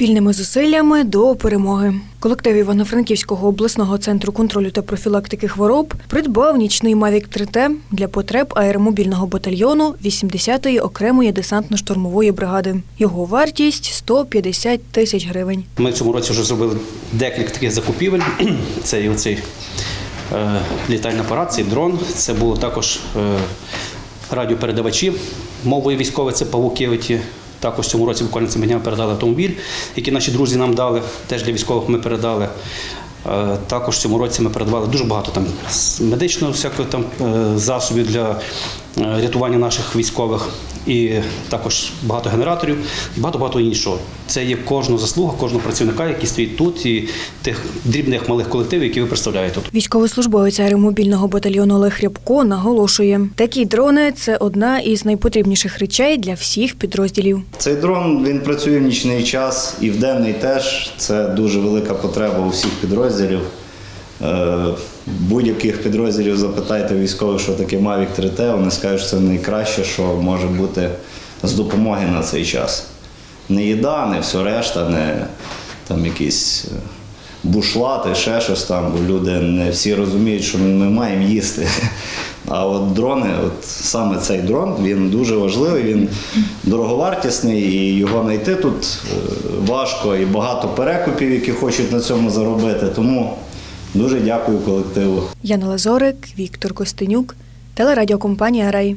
Спільними зусиллями до перемоги. Колектив Івано-Франківського обласного центру контролю та профілактики хвороб придбав нічний Mavic 3T для потреб аеромобільного батальйону 80-ї окремої десантно-штурмової бригади. Його вартість 150 тисяч гривень. Ми цьому році вже зробили декілька таких закупівель. Це і оцей е, літальний апарат, цей дрон. Це було також е, радіопередавачі мовою військової, це Павукевиті. Також цьому році буквально цими днями передали автомобіль, який наші друзі нам дали. Теж для військових ми передали. Е, Також цьому році ми передавали дуже багато там медичного всякого там е, засобів для рятування наших військових, і також багато генераторів, і багато багато іншого. Це є кожна заслуга, кожного працівника, який стоїть тут, і тих дрібних малих колективів, які ви представляєте тут. Військовослужбовець аеромобільного батальйону Олег Рябко наголошує, такі дрони це одна із найпотрібніших речей для всіх підрозділів. Цей дрон він працює в нічний час і в денний теж. Це дуже велика потреба у всіх підрозділів. Е, Будь-яких підрозділів запитайте військових, що таке Mavic 3T, вони скажуть, що це найкраще, що може бути з допомоги на цей час. Не їда, не все решта, не там якісь е, бушлати, ще щось там, бо люди не всі розуміють, що ми маємо їсти. А от дрони, от саме цей дрон, він дуже важливий, він дороговартісний, і його знайти тут е, важко і багато перекупів, які хочуть на цьому заробити. Тому дуже дякую колективу. Яна Лазорик, Віктор Костенюк, телерадіокомпанія Рей.